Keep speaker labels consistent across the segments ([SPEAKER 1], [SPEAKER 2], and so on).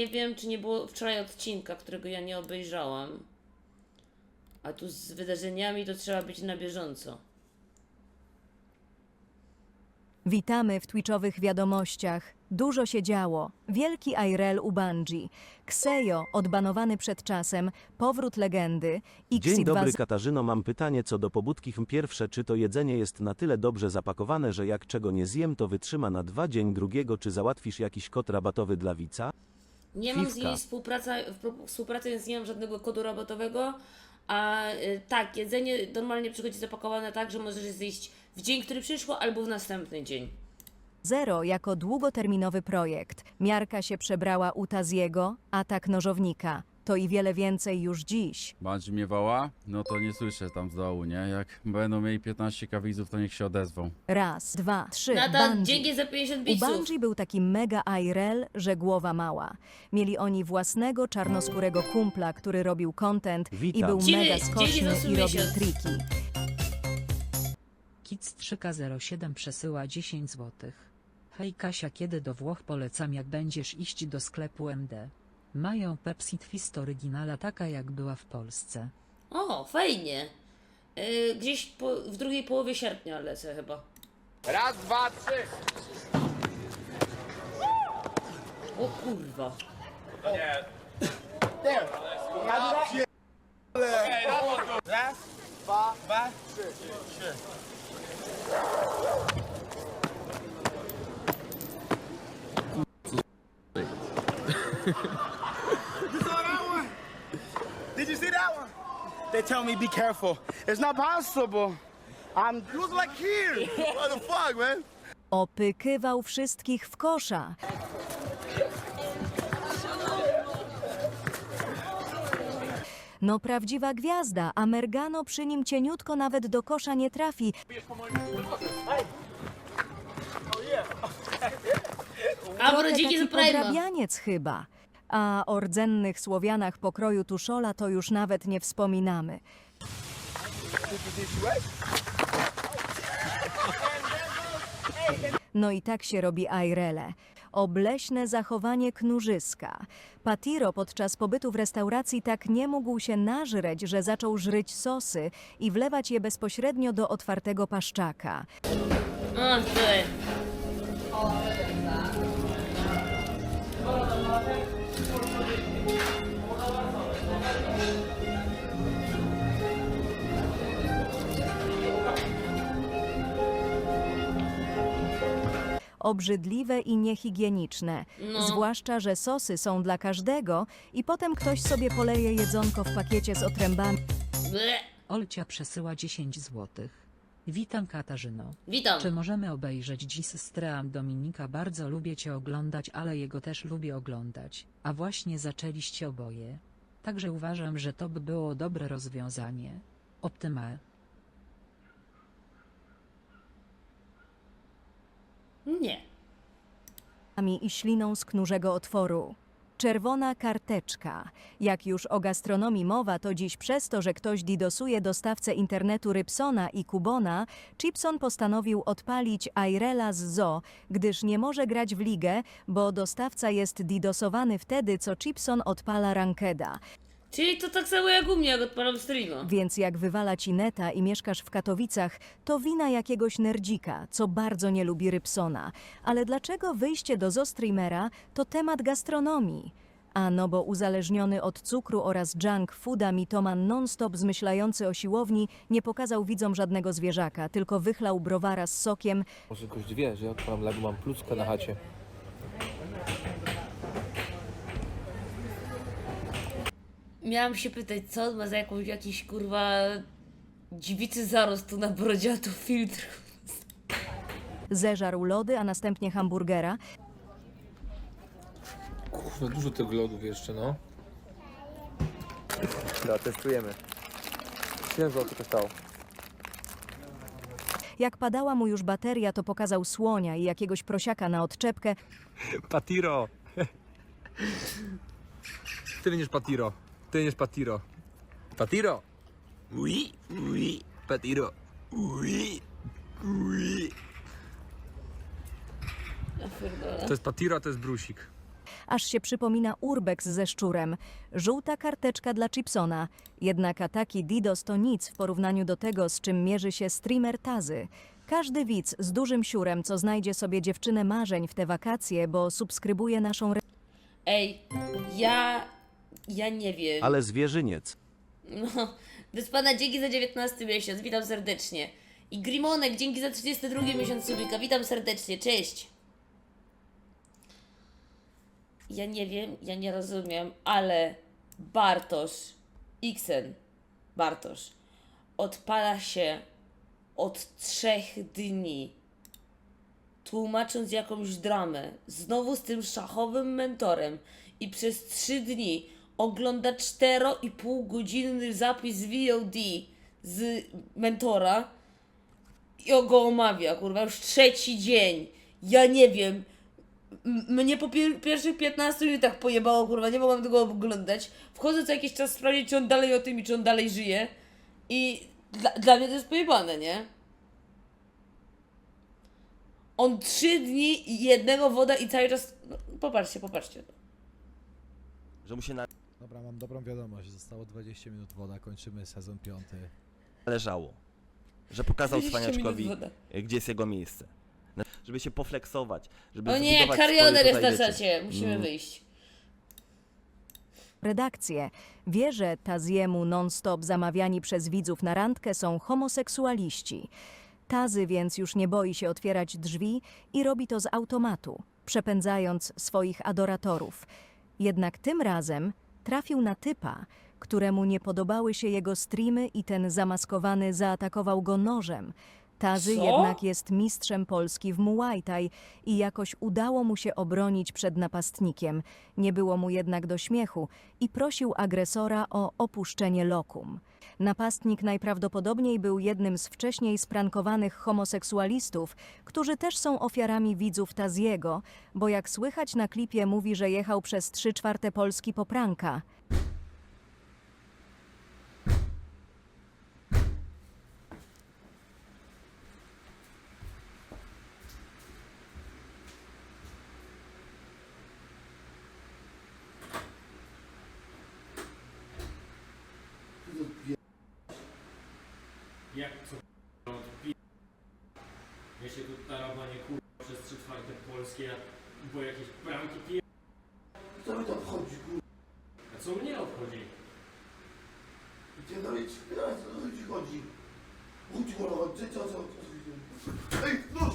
[SPEAKER 1] Nie wiem, czy nie było wczoraj odcinka, którego ja nie obejrzałam. A tu z wydarzeniami to trzeba być na bieżąco.
[SPEAKER 2] Witamy w Twitchowych wiadomościach. Dużo się działo. Wielki Airel u Bungie. Ksejo, odbanowany przed czasem. Powrót legendy.
[SPEAKER 3] Dzień dobry
[SPEAKER 2] 2
[SPEAKER 3] Katarzyno, mam pytanie co do pobudki. Hm, Pierwsze, czy to jedzenie jest na tyle dobrze zapakowane, że jak czego nie zjem, to wytrzyma na dwa dzień drugiego, czy załatwisz jakiś kod rabatowy dla widza?
[SPEAKER 1] Nie mam z
[SPEAKER 3] Fifka.
[SPEAKER 1] niej współpraca, w współpracy, więc nie mam żadnego kodu rabatowego. A y, tak, jedzenie normalnie przychodzi zapakowane tak, że możesz zjeść w dzień, który przyszło, albo w następny dzień.
[SPEAKER 2] Zero jako długoterminowy projekt. Miarka się przebrała u Taziego, atak nożownika. To i wiele więcej już dziś.
[SPEAKER 4] Bandzi mnie woła? No to nie słyszę tam z dołu, nie? Jak będą mieli 15 kawizów, to niech się odezwą.
[SPEAKER 2] Raz, dwa, trzy.
[SPEAKER 1] Nada,
[SPEAKER 2] Bungie.
[SPEAKER 1] dzięki za 50
[SPEAKER 2] U
[SPEAKER 1] bitsów.
[SPEAKER 2] Bungie był taki mega Airel, że głowa mała. Mieli oni własnego czarnoskórego kumpla, który robił content i
[SPEAKER 3] Witam.
[SPEAKER 2] był
[SPEAKER 1] Dzięki-
[SPEAKER 2] mega
[SPEAKER 1] dzięki
[SPEAKER 2] skoczny
[SPEAKER 1] za
[SPEAKER 2] i robił triki.
[SPEAKER 5] Kic 3K07 przesyła 10 zł. Hej Kasia, kiedy do Włoch polecam jak będziesz iść do sklepu MD. Mają Pepsi Twist oryginala taka jak była w Polsce.
[SPEAKER 1] O, fajnie. Y, gdzieś po, w drugiej połowie sierpnia lecę chyba.
[SPEAKER 6] Raz, dwa, trzy.
[SPEAKER 1] O kurwa.
[SPEAKER 6] Raz, dwa, dwa, trzy. You They tell me be careful. It's not possible. I'm. Was like here. what the fuck, man?
[SPEAKER 2] Opykywał wszystkich w kosza. No prawdziwa gwiazda, a Mergano przy nim cieniutko nawet do kosza nie trafi.
[SPEAKER 1] A
[SPEAKER 2] Trochę
[SPEAKER 1] dzięki za
[SPEAKER 2] chyba. A o rdzennych Słowianach pokroju Tuszola to już nawet nie wspominamy. No i tak się robi Airele. Obleśne zachowanie knurzyska. Patiro podczas pobytu w restauracji tak nie mógł się nażreć, że zaczął żryć sosy i wlewać je bezpośrednio do otwartego paszczaka.
[SPEAKER 1] O,
[SPEAKER 2] obrzydliwe i niehigieniczne.
[SPEAKER 1] No.
[SPEAKER 2] Zwłaszcza, że sosy są dla każdego i potem ktoś sobie poleje jedzonko w pakiecie z otrębami.
[SPEAKER 1] Ble.
[SPEAKER 5] Olcia przesyła 10 zł. Witam Katarzyno.
[SPEAKER 1] Witam.
[SPEAKER 5] Czy możemy obejrzeć dziś Stream Dominika? Bardzo lubię cię oglądać, ale jego też lubię oglądać. A właśnie zaczęliście oboje. Także uważam, że to by było dobre rozwiązanie. Optymal.
[SPEAKER 1] Nie.
[SPEAKER 2] i śliną z knurzego otworu. Czerwona karteczka. Jak już o gastronomii mowa, to dziś przez to, że ktoś didosuje dostawcę internetu Rybsona i Kubona, Chipson postanowił odpalić Airela z Zo, gdyż nie może grać w ligę, bo dostawca jest didosowany wtedy, co Chipson odpala rankeda.
[SPEAKER 1] Czyli to tak samo jak u mnie, jak odpalam streama.
[SPEAKER 2] Więc jak wywala ci neta i mieszkasz w Katowicach, to wina jakiegoś nerdzika, co bardzo nie lubi Rybsona. Ale dlaczego wyjście do Zostreamera to temat gastronomii? A no bo uzależniony od cukru oraz junk fooda mitoman non-stop zmyślający o siłowni nie pokazał widzom żadnego zwierzaka, tylko wychlał browara z sokiem,
[SPEAKER 7] Może ktoś wie, że ja odpalam lewo, mam pluskę na chacie.
[SPEAKER 1] Miałam się pytać, co on ma za jakąś, jakiś kurwa dziwicy zarost tu na brodziatu filtr.
[SPEAKER 2] zeżarł lody, a następnie hamburgera,
[SPEAKER 7] Kurwa, dużo tych lodów jeszcze, no.
[SPEAKER 8] Dobra, testujemy. 7 zł kosztowało.
[SPEAKER 2] Jak padała mu już bateria, to pokazał słonia i jakiegoś prosiaka na odczepkę,
[SPEAKER 8] Patiro! Ty będziesz Patiro. Ty będziesz Patiro. Patiro! Ui, ui, Patiro. Ui, ui. To jest Patiro, a to jest Brusik.
[SPEAKER 2] aż się przypomina urbex ze szczurem. Żółta karteczka dla Chipsona. Jednak ataki DDoS to nic w porównaniu do tego, z czym mierzy się streamer Tazy. Każdy widz z dużym siurem, co znajdzie sobie dziewczynę marzeń w te wakacje, bo subskrybuje naszą
[SPEAKER 1] Ej, ja... Ja nie wiem.
[SPEAKER 3] Ale zwierzyniec.
[SPEAKER 1] No, Wyspana, dzięki za 19 miesiąc, witam serdecznie. I Grimonek, dzięki za 32 miesiąc subika, witam serdecznie, cześć. Ja nie wiem, ja nie rozumiem, ale Bartosz, Xen, Bartosz, odpala się od trzech dni, tłumacząc jakąś dramę, znowu z tym szachowym mentorem i przez trzy dni ogląda 4,5 godzinny zapis VOD z mentora i go omawia, kurwa, już trzeci dzień. Ja nie wiem. Mnie po pier- pierwszych 15 minutach pojebało, kurwa, nie mogłam tego oglądać. Wchodzę co jakiś czas sprawdzić, czy on dalej o tym i czy on dalej żyje. I dla, dla mnie to jest pojebane, nie? On trzy dni jednego woda i cały czas... No, popatrzcie, popatrzcie.
[SPEAKER 9] że mu się
[SPEAKER 10] Dobra, mam dobrą wiadomość. Zostało 20 minut woda, kończymy sezon piąty.
[SPEAKER 9] należało. Że pokazał
[SPEAKER 1] 20
[SPEAKER 9] cwaniaczkowi,
[SPEAKER 1] woda.
[SPEAKER 9] gdzie jest jego miejsce. Na- Żeby się poflexować, żeby
[SPEAKER 1] O nie,
[SPEAKER 9] zbudować
[SPEAKER 1] karioner
[SPEAKER 9] swoje
[SPEAKER 1] jest
[SPEAKER 9] tutaj,
[SPEAKER 1] na czacie, musimy
[SPEAKER 9] mm,
[SPEAKER 1] wyjść.
[SPEAKER 2] redakcję. Wie, że Taziemu non-stop zamawiani przez widzów na randkę są homoseksualiści. Tazy więc już nie boi się otwierać drzwi i robi to z automatu, przepędzając swoich adoratorów. Jednak tym razem trafił na typa, któremu nie podobały się jego streamy i ten zamaskowany zaatakował go nożem. Tazy
[SPEAKER 1] Co?
[SPEAKER 2] jednak jest mistrzem Polski w Muay Thai i jakoś udało mu się obronić przed napastnikiem. Nie było mu jednak do śmiechu i prosił agresora o opuszczenie lokum. Napastnik najprawdopodobniej był jednym z wcześniej sprankowanych homoseksualistów, którzy też są ofiarami widzów Taziego, bo jak słychać na klipie mówi, że jechał przez trzy czwarte Polski po pranka.
[SPEAKER 11] Jak co. Ja się tu tarawanie kurwa przez trzy czwarte polskie, bo jakieś pranki pije...
[SPEAKER 6] Co mi to wchodzi, kurwa?
[SPEAKER 11] A co mnie obchodzi?
[SPEAKER 6] Gdzie dalej wspierać, o co ci chodzi? Chodź, kurwa, chodź, co, co, co? Ej, nóż!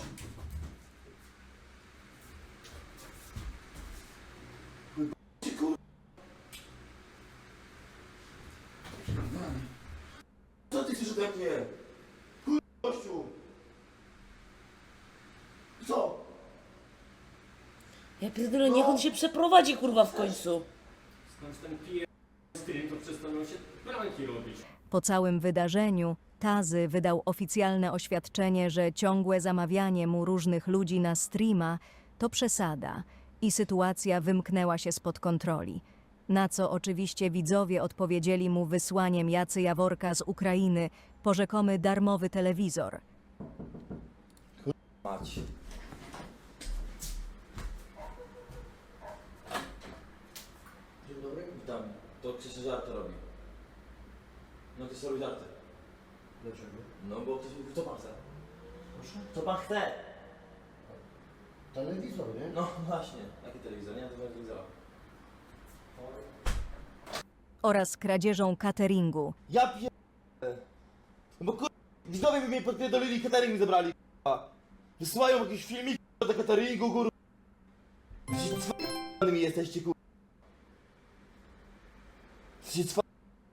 [SPEAKER 6] Kurwa, ci, kurwa. Co ty chcesz ode mnie? Kurwa, gościu! Co?
[SPEAKER 1] Ja pierdolę, niech on się przeprowadzi, kurwa, w końcu.
[SPEAKER 11] Skąd ten pije to przestaną się pranki robić.
[SPEAKER 2] Po całym wydarzeniu Tazy wydał oficjalne oświadczenie, że ciągłe zamawianie mu różnych ludzi na streama to przesada i sytuacja wymknęła się spod kontroli. Na co oczywiście widzowie odpowiedzieli mu wysłaniem Jacy Jaworka z Ukrainy po rzekomy darmowy telewizor.
[SPEAKER 9] Mać.
[SPEAKER 6] Dzień dobry.
[SPEAKER 9] Witam. To Krzysztof żarty robi. No ktoś robi żarty.
[SPEAKER 6] Dlaczego?
[SPEAKER 9] No bo ktoś mówi, co pan chce?
[SPEAKER 6] Proszę?
[SPEAKER 9] Co pan chce?
[SPEAKER 6] Telewizor, nie?
[SPEAKER 9] No właśnie. Jaki telewizor? Nie ma tego telewizora.
[SPEAKER 2] Oraz kradzieżą cateringu.
[SPEAKER 9] Ja pier... No bo kur... Widzowie by mnie podpierdolili catering mi zabrali, k***a. Wysyłają jakieś filmiki k***a, do cateringu, kur... mi jesteście, kur... Jesteście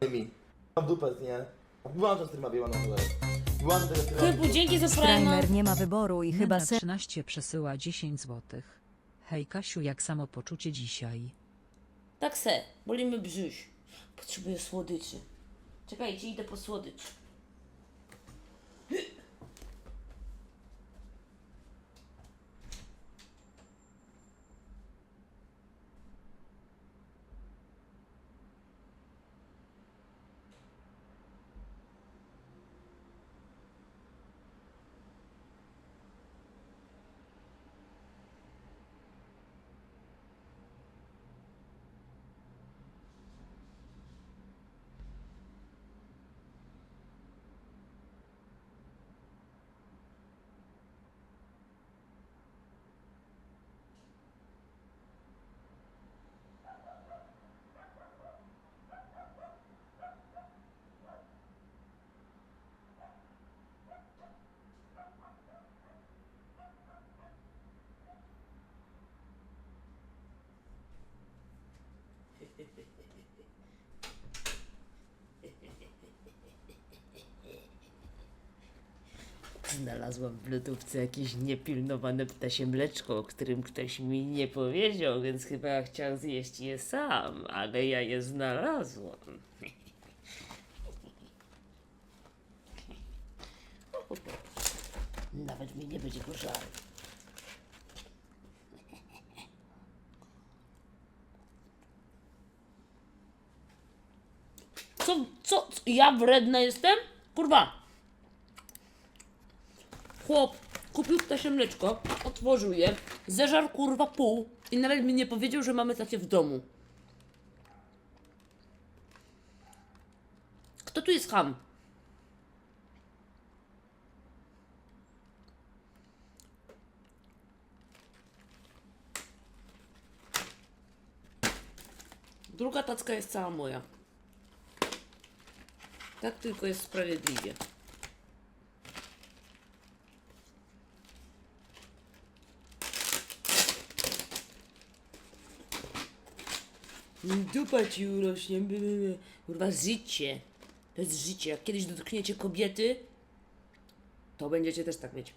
[SPEAKER 9] cwanymi. Mam dupę, nie? Streama, tego streama.
[SPEAKER 1] Typu, dzięki za Prima.
[SPEAKER 2] Strimer nie ma wyboru i chyba
[SPEAKER 5] Nena
[SPEAKER 2] ser
[SPEAKER 5] 13 przesyła 10 złotych. Hej Kasiu, jak samopoczucie dzisiaj?
[SPEAKER 1] Tak se, bolimy brzuś. Potrzebuję słodyczy. Czekajcie, idę po słodycz. Znalazłam w lodówce jakieś niepilnowane ptasie mleczko, o którym ktoś mi nie powiedział, więc chyba chciał zjeść je sam, ale ja je znalazłam. Nawet mi nie będzie go żal. Co, co, co? Ja wredna jestem? Kurwa! Chłop kupił ptasie mleczko, otworzył je, zeżarł kurwa pół i nawet mi nie powiedział, że mamy takie w domu. Kto tu jest ham? Druga tacka jest cała moja. Tak tylko jest sprawiedliwie. Dupa ci urośnie. Kurwa, życie. To jest życie. Jak kiedyś dotkniecie kobiety, to będziecie też tak mieć.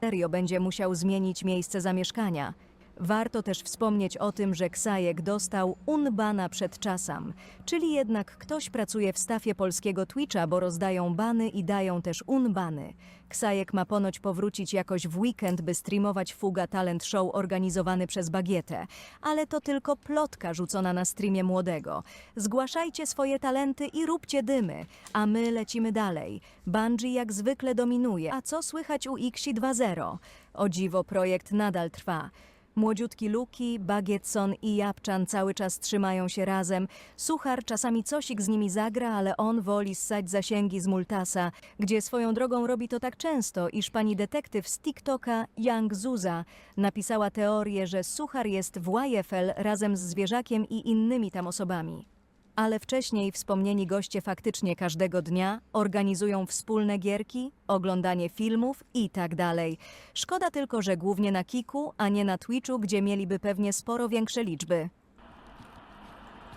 [SPEAKER 2] serio będzie musiał zmienić miejsce zamieszkania. Warto też wspomnieć o tym, że Ksajek dostał unbana przed czasem, czyli jednak ktoś pracuje w stafie polskiego Twitcha, bo rozdają bany i dają też unbany. Ksajek ma ponoć powrócić jakoś w weekend, by streamować Fuga Talent Show organizowany przez Bagietę, ale to tylko plotka rzucona na streamie młodego. Zgłaszajcie swoje talenty i róbcie dymy, a my lecimy dalej. Bungie jak zwykle dominuje. A co słychać u Xi 2.0? O dziwo, projekt nadal trwa. Młodziutki Luki, Bagietson i Japczan cały czas trzymają się razem. Suchar czasami cosik z nimi zagra, ale on woli ssać zasięgi z Multasa, gdzie swoją drogą robi to tak często, iż pani detektyw z TikToka, Young Zuza, napisała teorię, że Suchar jest w YFL razem z Zwierzakiem i innymi tam osobami. Ale wcześniej wspomnieni goście faktycznie każdego dnia organizują wspólne gierki, oglądanie filmów i tak dalej. Szkoda tylko, że głównie na Kiku, a nie na Twitchu, gdzie mieliby pewnie sporo większe liczby.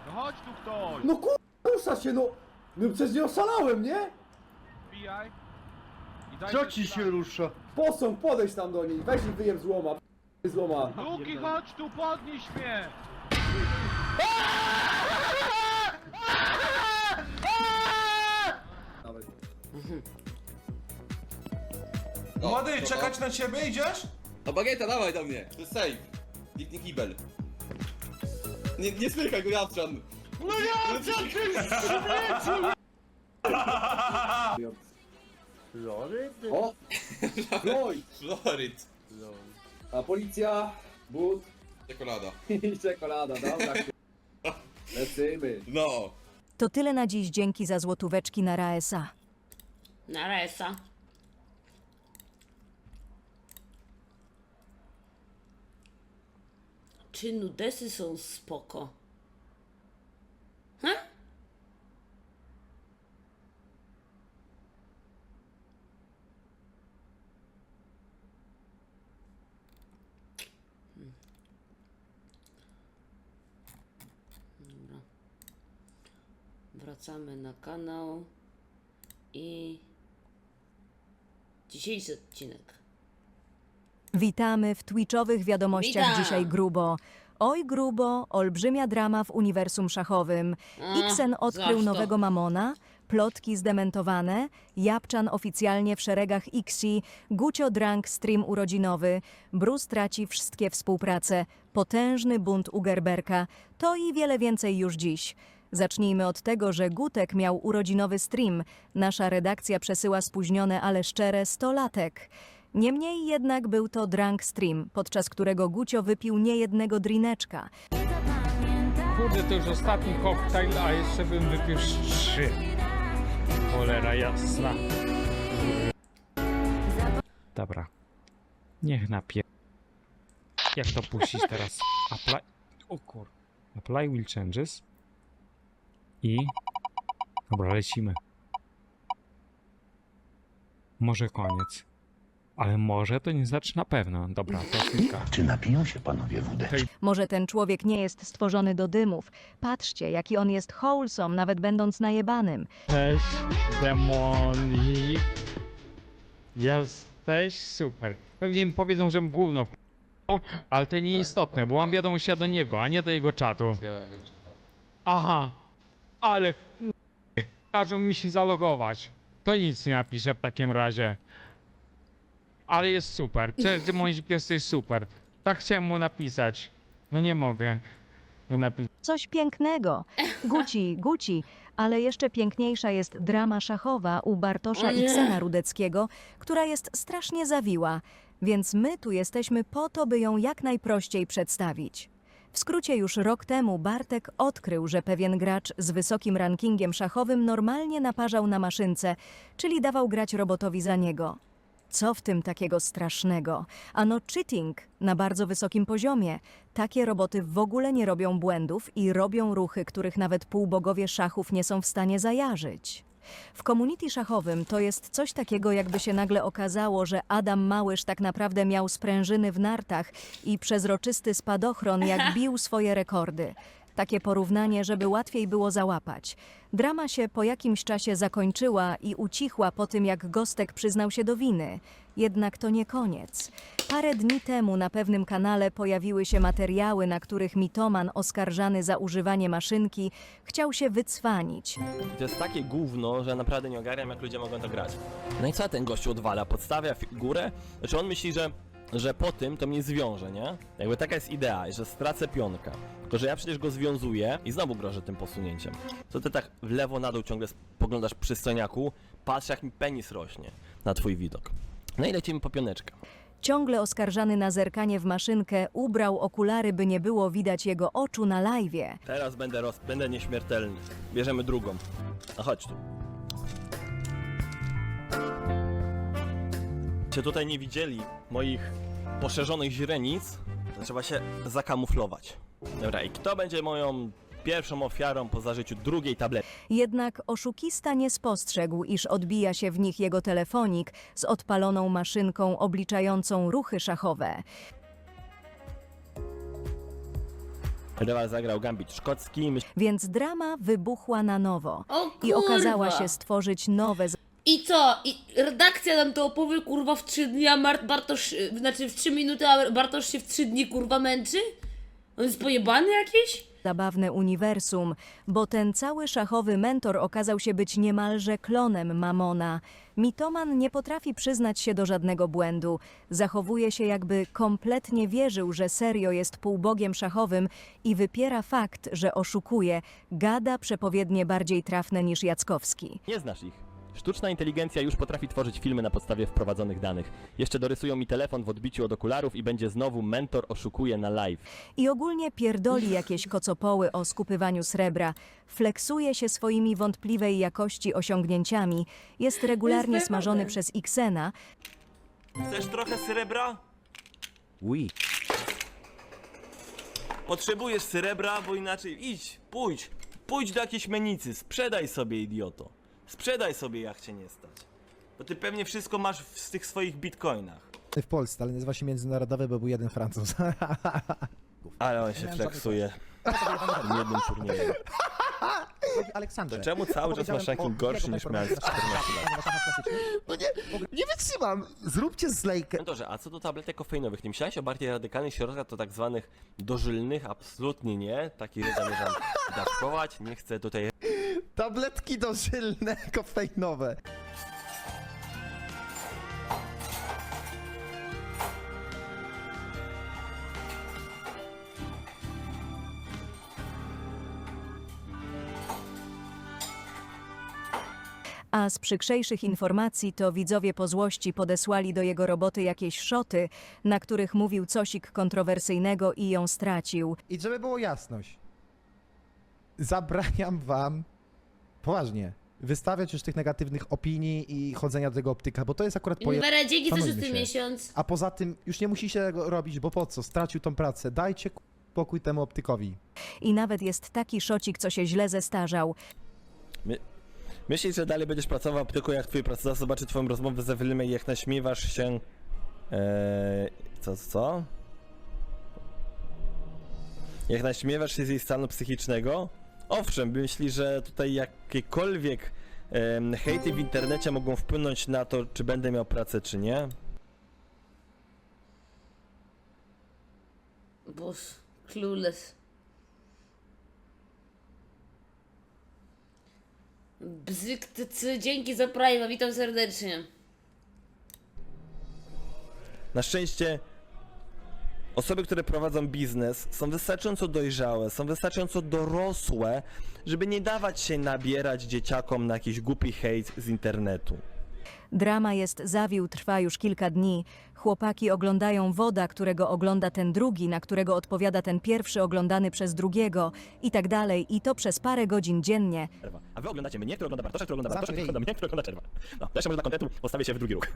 [SPEAKER 6] No chodź tu ktoś!
[SPEAKER 9] No kurwa, rusza się, no! No przecież nie oszalałem, nie?
[SPEAKER 6] Wbijaj.
[SPEAKER 9] Co ci się rusza? Posąg, podejdź tam do niej, weź i wyjem złoma, p- złoma.
[SPEAKER 6] Luki, chodź tu, podnieś mnie!
[SPEAKER 8] Młody, czekać na ciebie, idziesz?
[SPEAKER 9] No bagieta, dawaj do mnie, to jest safe. Nikt nie kibel. Nie, nie słychaj go Japczan.
[SPEAKER 6] No ja, co ty
[SPEAKER 9] O! Floyd! Floyd! A policja, but
[SPEAKER 8] Czekolada.
[SPEAKER 9] i czekolada, dobra. Lecimy.
[SPEAKER 8] No.
[SPEAKER 2] To tyle na dziś, dzięki za złotóweczki na Raesa.
[SPEAKER 1] Na resa. Czy nudesy są spoko? Ha? Hmm. Dobra. Wracamy na kanał i dzisiejszy odcinek.
[SPEAKER 2] Witamy w Twitchowych wiadomościach
[SPEAKER 1] Witam.
[SPEAKER 2] dzisiaj grubo. Oj grubo, olbrzymia drama w uniwersum szachowym.
[SPEAKER 1] A,
[SPEAKER 2] Xen odkrył
[SPEAKER 1] zaś to.
[SPEAKER 2] nowego mamona, plotki zdementowane, Japczan oficjalnie w szeregach Xi, Gucio Drunk stream urodzinowy, Bruce traci wszystkie współprace, potężny bunt Ugerberka, to i wiele więcej już dziś. Zacznijmy od tego, że Gutek miał urodzinowy stream. Nasza redakcja przesyła spóźnione, ale szczere 100 latek. Niemniej jednak był to drunk stream, podczas którego Gucio wypił niejednego drineczka.
[SPEAKER 11] Kurde, to już ostatni koktajl, a jeszcze bym wypił trzy. Cholera jasna. Dobra. Niech napie... Jak to puścić teraz? Apply... O kur... Apply will changes. I... Dobra, lecimy. Może koniec. Ale może to nie znaczy na pewno. Dobra, to chwilka.
[SPEAKER 6] Czy napiją się panowie wódę?
[SPEAKER 2] Może ten człowiek nie jest stworzony do dymów. Patrzcie, jaki on jest wholesome, nawet będąc najebanym.
[SPEAKER 11] Cześć, demonik. Jesteś super. Pewnie mi powiedzą, że gówno w- ale to nieistotne, bo mam wiadomość do niego, a nie do jego czatu. Aha, ale każą mi się zalogować. To nic nie napiszę w takim razie. Ale jest super. Cześć, demonik jesteś super. Tak chciałem mu napisać. No nie mogę. mu napisać.
[SPEAKER 2] Coś pięknego. Guci, Guci, ale jeszcze piękniejsza jest drama szachowa u Bartosza
[SPEAKER 1] O nie.
[SPEAKER 2] Iksena Rudeckiego, która jest strasznie zawiła, więc my tu jesteśmy po to, by ją jak najprościej przedstawić. W skrócie już rok temu Bartek odkrył, że pewien gracz z wysokim rankingiem szachowym normalnie naparzał na maszynce, czyli dawał grać robotowi za niego. Co w tym takiego strasznego? Ano cheating na bardzo wysokim poziomie. Takie roboty w ogóle nie robią błędów i robią ruchy, których nawet półbogowie szachów nie są w stanie zajarzyć. W community szachowym to jest coś takiego, jakby się nagle okazało, że Adam Małysz tak naprawdę miał sprężyny w nartach i przezroczysty spadochron, jak bił swoje rekordy. Takie porównanie, żeby łatwiej było załapać. Drama się po jakimś czasie zakończyła i ucichła po tym, jak Gostek przyznał się do winy. Jednak to nie koniec. Parę dni temu na pewnym kanale pojawiły się materiały, na których mitoman oskarżany za używanie maszynki chciał się wycwanić.
[SPEAKER 12] To jest takie gówno, że naprawdę nie ogarniam, jak ludzie mogą to grać. No i co ten gościu odwala? Podstawia figurę? Znaczy on myśli, że, że po tym to mnie zwiąże, nie? Jakby taka jest idea, że stracę pionka. Tylko, że ja przecież go związuję i znowu grożę tym posunięciem. Co ty tak w lewo na dół ciągle spoglądasz przy sceniaku, patrz jak mi penis rośnie na twój widok. No i lecimy po pioneczkę.
[SPEAKER 2] Ciągle oskarżany na zerkanie w maszynkę ubrał okulary, by nie było widać jego oczu na lajwie.
[SPEAKER 12] Teraz będę roz... będę nieśmiertelny. Bierzemy drugą. A chodź tu. Czy tutaj nie widzieli moich poszerzonych źrenic, to trzeba się zakamuflować. Dobra, i kto będzie moją pierwszą ofiarą po zażyciu drugiej tablety?
[SPEAKER 2] Jednak oszukista nie spostrzegł, iż odbija się w nich jego telefonik z odpaloną maszynką obliczającą ruchy szachowe.
[SPEAKER 12] Rywal zagrał gambit szkocki, myśl...
[SPEAKER 2] Więc drama wybuchła na nowo
[SPEAKER 1] O
[SPEAKER 2] i okazała
[SPEAKER 1] kurwa.
[SPEAKER 2] się stworzyć nowe
[SPEAKER 1] I co? I redakcja nam to opowie kurwa w 3 dni, a Mar- Bartosz, y, znaczy w 3 minuty, a Bartosz się w 3 dni kurwa męczy? On jest pojebany jakiś?
[SPEAKER 2] zabawne uniwersum, bo ten cały szachowy mentor okazał się być niemalże klonem Mamona. Mitoman nie potrafi przyznać się do żadnego błędu. Zachowuje się jakby kompletnie wierzył, że serio jest półbogiem szachowym i wypiera fakt, że oszukuje. Gada przepowiednie bardziej trafne niż Jackowski.
[SPEAKER 12] Nie znasz ich. Sztuczna inteligencja już potrafi tworzyć filmy na podstawie wprowadzonych danych. Jeszcze dorysują mi telefon w odbiciu od okularów i będzie znowu mentor oszukuje na live.
[SPEAKER 2] I ogólnie pierdoli jakieś kocopoły o skupywaniu srebra, flexuje się swoimi wątpliwej jakości osiągnięciami, jest regularnie
[SPEAKER 1] Jest
[SPEAKER 2] smażony przez Xena,
[SPEAKER 12] Chcesz trochę srebra?
[SPEAKER 3] Oui.
[SPEAKER 12] Potrzebujesz srebra, bo inaczej idź, pójdź, pójdź do jakiejś menicy, sprzedaj sobie idioto. Sprzedaj sobie jak cię nie stać. Bo ty pewnie wszystko masz w z tych swoich bitcoinach.
[SPEAKER 10] W Polsce, ale nazywa się międzynarodowy, bo był jeden Francuz.
[SPEAKER 12] Ale on się flexuje w jednym turnieju.
[SPEAKER 10] Aleksandrze.
[SPEAKER 12] To czemu cały czas masz ranking gorszy niż miałeś 14 lat?
[SPEAKER 10] No nie, nie wytrzymam. Zróbcie zlejkę.
[SPEAKER 12] Mentorze, a co do tabletek kofeinowych, nie myślałeś o bardziej radykalnych środkach, to tak zwanych dożylnych? Absolutnie nie. Taki zamierzam dawkować, nie chcę tutaj
[SPEAKER 10] Tabletki dożylne, kofeinowe.
[SPEAKER 2] A z przykrzejszych informacji to widzowie po złości podesłali do jego roboty jakieś szoty, na których mówił cosik kontrowersyjnego i ją stracił.
[SPEAKER 10] I żeby było jasność, zabraniam wam, poważnie, wystawiać już tych negatywnych opinii i chodzenia do tego optyka, bo to jest akurat poje...
[SPEAKER 1] Inwera, dzięki za
[SPEAKER 10] Szanujmy
[SPEAKER 1] szósty
[SPEAKER 10] się.
[SPEAKER 1] miesiąc.
[SPEAKER 10] A poza tym już nie musicie tego robić, bo po co? Stracił tą pracę. Dajcie pokój temu optykowi.
[SPEAKER 2] I nawet jest taki szocik, co się źle zestarzał.
[SPEAKER 12] Myślisz, że dalej będziesz pracował tylko jak twój pracodawca zobaczy twoją rozmowę z Ewelinem i jak naśmiewasz się Eee, co, co? Jak naśmiewasz się z jej stanu psychicznego? Owszem, myśli, że tutaj jakiekolwiek em, hejty w internecie mogą wpłynąć na to, czy będę miał pracę, czy nie.
[SPEAKER 1] Boż, clueless. Bzyk dzięki za Prime, witam serdecznie.
[SPEAKER 12] Na szczęście osoby, które prowadzą biznes, są wystarczająco dojrzałe, są wystarczająco dorosłe, żeby nie dawać się nabierać dzieciakom na jakiś głupi hejt z internetu.
[SPEAKER 2] Drama jest zawił, trwa już kilka dni. Chłopaki oglądają woda, którego ogląda ten drugi, na którego odpowiada ten pierwszy oglądany przez drugiego i tak dalej. I to przez parę godzin dziennie.
[SPEAKER 12] A wy oglądacie mnie, który ogląda Bartosza, który ogląda
[SPEAKER 10] Zawsze
[SPEAKER 12] Bartosza, który ogląda mnie, który ogląda Czerwa. No, też może dla kontentu postawię się w drugi ruch.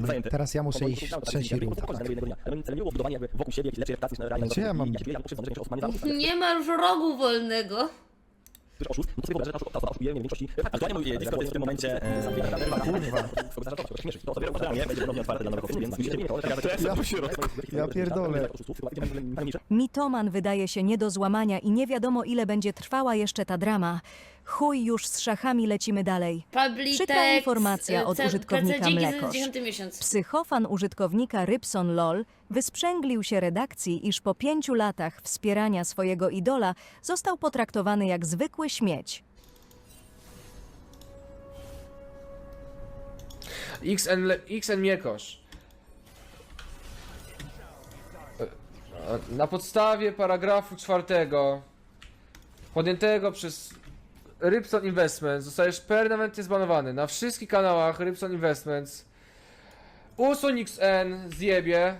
[SPEAKER 12] Zajęty.
[SPEAKER 10] Teraz ja muszę iść trzeci
[SPEAKER 12] tak,
[SPEAKER 10] ruch.
[SPEAKER 12] Ale celem nie było budowanie jakby wokół siebie jakiejś lepszej reputacji, realnej
[SPEAKER 10] Gdzie ja mam-
[SPEAKER 12] i ja muszę że osób mamy zaraz,
[SPEAKER 1] Nie ma już rogu wolnego.
[SPEAKER 12] Który oszust, no to sobie wyobrażę, że ta osoba oszukuje mnie w większości. Aktualnie mój e, Discord jest w tym momencie e, zamknięty. Kurwa. To sobie wyobrażam, będzie ponownie otwarty dla nowych osób, więc musicie mnie to
[SPEAKER 10] Ja- ja pierdolę.
[SPEAKER 2] Mitoman wydaje się nie do złamania i nie wiadomo ile będzie trwała jeszcze ta drama. Chuj już z szachami lecimy dalej.
[SPEAKER 1] Publitex,
[SPEAKER 2] Przykra informacja
[SPEAKER 1] e,
[SPEAKER 2] od użytkownika Mlekosz.
[SPEAKER 1] 10 miesiąc.
[SPEAKER 2] Psychofan użytkownika Rybson LOL wysprzęglił się redakcji, iż po pięciu latach wspierania swojego idola został potraktowany jak zwykły śmieć.
[SPEAKER 7] XN, le- XN Miekosz. E, Na podstawie paragrafu czwartego podjętego przez Rybson Investments zostajesz permanentnie zbanowany na wszystkich kanałach Rybson Investments. Usuń XN, zjebie.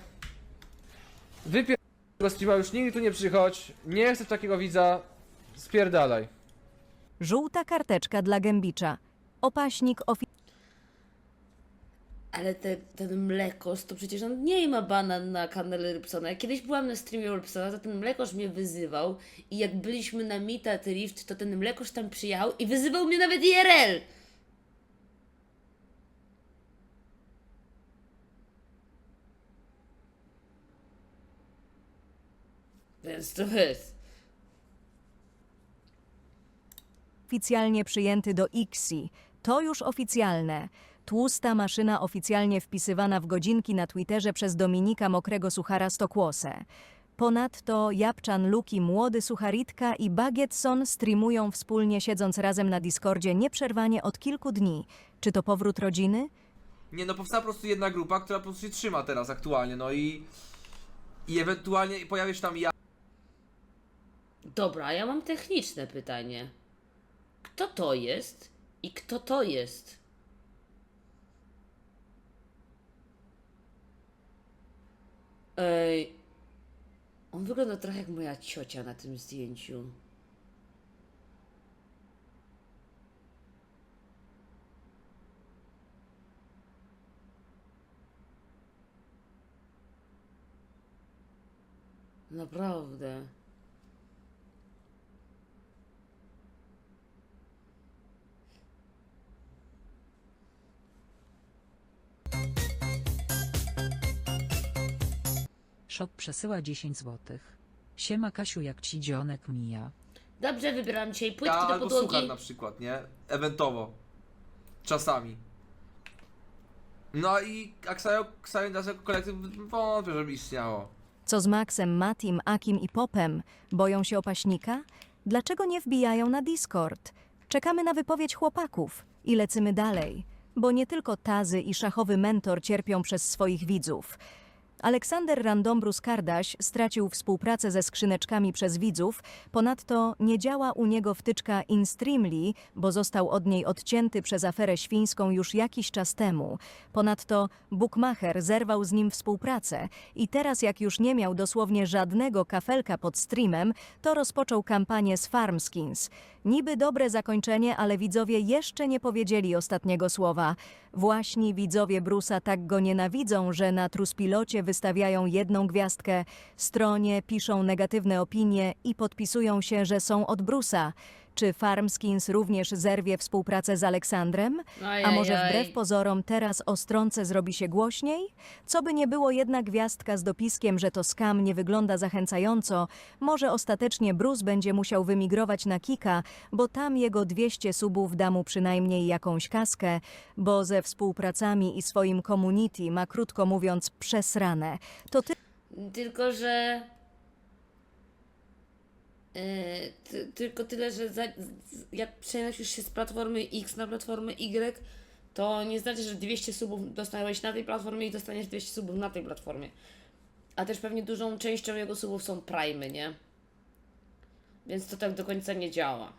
[SPEAKER 7] Wypier... tego streama, już nigdy tu nie przychodź. Nie chcę takiego widza. Spierdalaj.
[SPEAKER 2] Żółta karteczka dla Gębicza. Opaśnik ofi-
[SPEAKER 1] Ale te, ten mlekosz, to przecież on nie ma banan na kanale Rybsona. Jak kiedyś byłam na streamie Rybsona, to ten mlekosz mnie wyzywał i jak byliśmy na Meet at Rift, to ten mlekosz tam przyjechał i wyzywał mnie nawet IRL! Więc to jest.
[SPEAKER 2] oficjalnie przyjęty do ICSI. To już oficjalne. Tłusta maszyna oficjalnie wpisywana w godzinki na Twitterze przez Dominika Mokrego Suchara Stokłosę. Ponadto Japczan Luki, Młody Sucharitka i Bagietson streamują wspólnie siedząc razem na Discordzie nieprzerwanie od kilku dni. Czy to powrót rodziny?
[SPEAKER 8] Nie no, powstała po prostu jedna grupa, która po prostu się trzyma teraz aktualnie, no i... I ewentualnie pojawi się tam ja...
[SPEAKER 1] Dobra, ja mam techniczne pytanie. Kto to jest i kto to jest? Ej, on wygląda trochę jak moja ciocia na tym zdjęciu. Naprawdę.
[SPEAKER 5] Shop przesyła 10 złotych. Siema Kasiu, jak ci dzionek mija?
[SPEAKER 1] Dobrze, wybieram dzisiaj
[SPEAKER 8] Ja
[SPEAKER 1] płytki do
[SPEAKER 8] albo suchar
[SPEAKER 1] podłogi.
[SPEAKER 8] na przykład, nie? Ewentowo. Czasami. No i Aksajo, Aksajo nas jako kolektyw wątpię, żeby istniało.
[SPEAKER 2] Co z Maxem, Matim, Akim i Popem? Boją się opaśnika? Dlaczego nie wbijają na Discord? Czekamy na wypowiedź chłopaków i lecymy dalej, bo nie tylko Tazy i szachowy mentor cierpią przez swoich widzów. Aleksander Randombrus Kardaś stracił współpracę ze skrzyneczkami przez widzów, ponadto nie działa u niego wtyczka InStreamly, bo został od niej odcięty przez aferę świńską już jakiś czas temu. Ponadto Bookmacher zerwał z nim współpracę i teraz jak już nie miał dosłownie żadnego kafelka pod streamem, to rozpoczął kampanię z Farmskins. Niby dobre zakończenie, ale widzowie jeszcze nie powiedzieli ostatniego słowa. Właśnie widzowie Brusa tak go nienawidzą, że na Truspilocie wystawiają jedną gwiazdkę, stronie piszą negatywne opinie i podpisują się, że są od Brusa. Czy Farmskins również zerwie współpracę z Aleksandrem? A może wbrew pozorom teraz o stronce zrobi się głośniej? Co by nie było jednak gwiazdka z dopiskiem, że to skam nie wygląda zachęcająco, może ostatecznie Bruce będzie musiał wymigrować na Kika, bo tam jego 200 subów da mu przynajmniej jakąś kaskę, bo ze współpracami i swoim community ma krótko mówiąc przesrane. To ty
[SPEAKER 1] Tylko, że. Yy, ty, tylko tyle, że za, jak przenosisz się z platformy X na platformę Y, to nie znaczy, że 200 subów dostałeś na tej platformie i dostaniesz 200 subów na tej platformie. A też pewnie dużą częścią jego subów są primy, nie? Więc to tak do końca nie działa.